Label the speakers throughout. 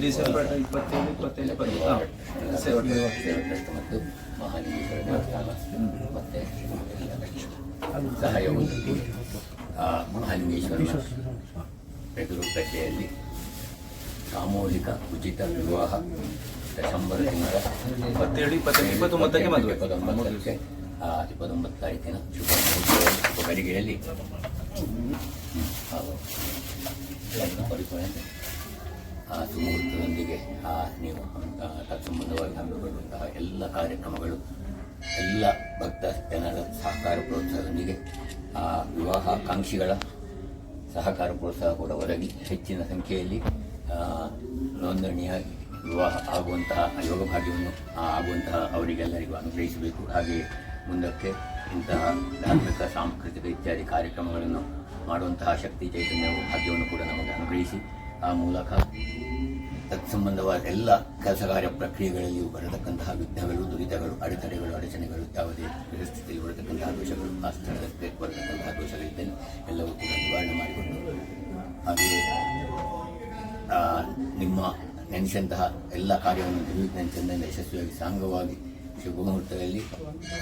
Speaker 1: December ಇಪ್ಪತ್ತೇಳು ಇಪ್ಪತ್ತೇಳು
Speaker 2: ಮತ್ತು ಮಹಾಲಿಂಗೇಶ್ವರ ಮತ್ತೆ ಎಲ್ಲ ಸಹಾಯವು ಆ ಮಹಾಲಿಂಗೇಶ್ವರನ ಎದುರು ಕಟ್ಟೆಯಲ್ಲಿ ಸಾಮೂಹಿಕ ಉಚಿತ ವಿವಾಹ ಡಿಸೆಂಬರ್ ತಿಂಗಳ
Speaker 1: ಇಪ್ಪತ್ತೇಳು ಇಪ್ಪತ್ತೇಳು ಇಪ್ಪತ್ತೊಂಬತ್ತಕ್ಕೆ ಮದುವೆ.
Speaker 2: ಇಪ್ಪತ್ತೊಂಬತ್ತಕ್ಕೆ ಇಪ್ಪತ್ತೊಂಬತ್ತು ತಾರೀಕಿನ ಶುಭ ಶುಭ ಗಳಿಗೆಯಲ್ಲಿ ಹ್ಮ್, ಆ ನೀವು ಸಂಬಂಧವಾಗಿ ಹಮ್ಮಿಕೊಳ್ಳುವಂತಹ ಎಲ್ಲ ಕಾರ್ಯಕ್ರಮಗಳು, ಎಲ್ಲ ಭಕ್ತ ಜನರ ಸಹಕಾರ ಪ್ರೋತ್ಸಾಹದೊಂದಿಗೆ, ಆ ವಿವಾಹಾಕಾಂಕ್ಷಿಗಳ ಸಹಕಾರ ಪ್ರೋತ್ಸಾಹ ಕೂಡ ಒದಗಿ ಹೆಚ್ಚಿನ ಸಂಖ್ಯೆಯಲ್ಲಿ ನೋಂದಣಿಯಾಗಿ ವಿವಾಹ ಆಗುವಂತಹ, ಯೋಗ ಭಾಗ್ಯವನ್ನು ಆಗುವಂತಹ ಅವರಿಗೆಲ್ಲರಿಗೂ ಅನುಗ್ರಹಿಸಬೇಕು. ಹಾಗೆ ಮುಂದಕ್ಕೆ ಇಂತಹ ಧಾರ್ಮಿಕ, ಸಾಂಸ್ಕೃತಿಕ ಇತ್ಯಾದಿ ಕಾರ್ಯಕ್ರಮಗಳನ್ನು ಮಾಡುವಂತಹ ಶಕ್ತಿ, ಚೈತನ್ಯವು, ಭಾಗ್ಯವನ್ನು ಕೂಡ ನಮಗೆ ಅನುಗ್ರಹಿಸಿ, ಆ ಮೂಲಕ ತತ್ಸಂಬಂಧವಾದ ಎಲ್ಲ ಕೆಲಸ ಕಾರ್ಯ ಪ್ರಕ್ರಿಯೆಗಳಲ್ಲಿಯೂ ಬರತಕ್ಕಂತಹ ವಿಘ್ನಗಳು ದುರಿತಗಳು, ಅಡೆತಡೆಗಳು, ಅಡಚಣೆಗಳು ಯಾವುದೇ ಪರಿಸ್ಥಿತಿಯಲ್ಲಿ ಬರತಕ್ಕಂತಹ ದೋಷಗಳು, ಆ ಸ್ಥಳಕ್ಕೆ ಬರತಕ್ಕಂತಹ ದೋಷಗಳಿದ್ದೇನೆ. ಎಲ್ಲವೂ ಕೂಡ ನಿವಾರಣೆ ಮಾಡಿಕೊಂಡು ಹಾಗೆಯೇ ನಿಮ್ಮ ನೆನೆಸಿದಂತಹ ಎಲ್ಲ ಕಾರ್ಯವನ್ನು ನಿರ್ವಿಘ್ನತೆಯಿಂದ ಯಶಸ್ವಿಯಾಗಿ, ಸಾಂಗವಾಗಿ, ಶುಭಮುಹೂರ್ತದಲ್ಲಿ,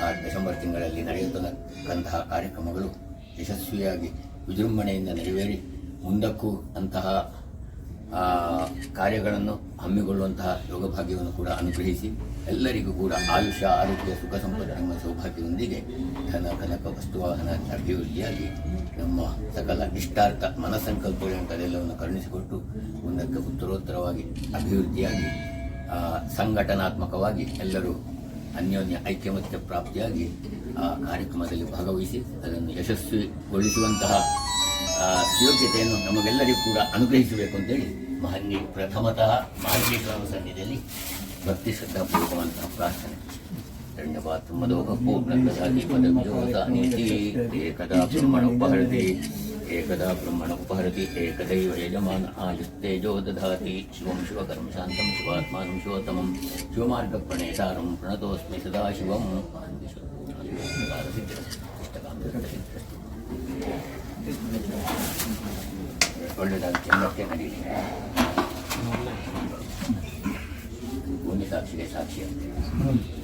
Speaker 2: ಆ ಡಿಸೆಂಬರ್ ತಿಂಗಳಲ್ಲಿ ನಡೆಯತಕ್ಕಂತಹ ಕಾರ್ಯಕ್ರಮಗಳು ಯಶಸ್ವಿಯಾಗಿ ವಿಜೃಂಭಣೆಯಿಂದ ನೆರವೇರಿ, ಮುಂದಕ್ಕೂ ಅಂತಹ ಕಾರ್ಯಗಳನ್ನು ಹಮ್ಮಿಕೊಳ್ಳುವಂತಹ ಯೋಗಭಾಗ್ಯವನ್ನು ಕೂಡ ಅನುಗ್ರಹಿಸಿ ಎಲ್ಲರಿಗೂ ಕೂಡ ಆಯುಷ್ಯ, ಆರೋಗ್ಯ, ಸುಖ ಸಂಪತ್ತು ನಮ್ಮ ಸೌಭಾಗ್ಯದೊಂದಿಗೆ ಧನ, ಕನಕ ವಸ್ತುವಾಹನ ಅಭಿವೃದ್ಧಿಯಾಗಿ ನಮ್ಮ ಸಕಲ ಇಷ್ಟಾರ್ಥ ಮನಸಂಕಲ್ಪಗಳಂತದೆಲ್ಲವನ್ನು ಕರುಣಿಸಿಕೊಟ್ಟು ಮುಂದಕ್ಕೆ ಉತ್ತರೋತ್ತರವಾಗಿ ಅಭಿವೃದ್ಧಿಯಾಗಿ ಸಂಘಟನಾತ್ಮಕವಾಗಿ ಎಲ್ಲರೂ ಅನ್ಯೋನ್ಯ ಐಕ್ಯಮತ್ಯ ಪ್ರಾಪ್ತಿಯಾಗಿ ಆ ಕಾರ್ಯಕ್ರಮದಲ್ಲಿ ಭಾಗವಹಿಸಿ ಅದನ್ನು ಯಶಸ್ವಿಗೊಳಿಸುವಂತಹ ಯೋಗ್ಯತೆಯನ್ನು ನಮಗೆಲ್ಲರಿಗೂ ಕೂಡ ಅನುಗ್ರಹಿಸಬೇಕು ಅಂತೇಳಿ ಮಹನ್ಯ ಪ್ರಥಮತಃ ಮಹನ್ಯೇಶ್ವರ ಸನ್ನಿಧಿಯಲ್ಲಿ ಭಕ್ತಿ ಶ್ರದ್ಧಾಪೂರ್ವಕವಂತಹ ಪ್ರಾರ್ಥನೆ ಧನ್ಯವಾದ ಮದೋಹಪ್ಪು ನಕ್ಕದಾಗಿ ಪದವಿಯೋದಾನೀತಿ ಏಕದಾ ಬ್ರಹ್ಮಣ ಉಪಹರತಿ ಏಕದಾ ಬ್ರಹ್ಮಣ ಉಪಹರತಿ ಏಕದೈವ ಯಜಮಾನ ಆಯುಸ್ತೇಜೋ ದಧಾತಿ ಶಿವಂ ಶಿವಕರ್ಮ ಶಾಂತಂ ಶಿವಾತ್ಮಾನಂ ಶಿವೋತ್ತಮಂ ಶಿವಮಾರ್ಗ ಪ್ರಣೇತಾರಂ ಪ್ರಣತೋಸ್ಮಿ ಸದಾ ಶಿವಂ 음. 원래 난 경락대가 일이네. 몸이 삭히게 삭히야.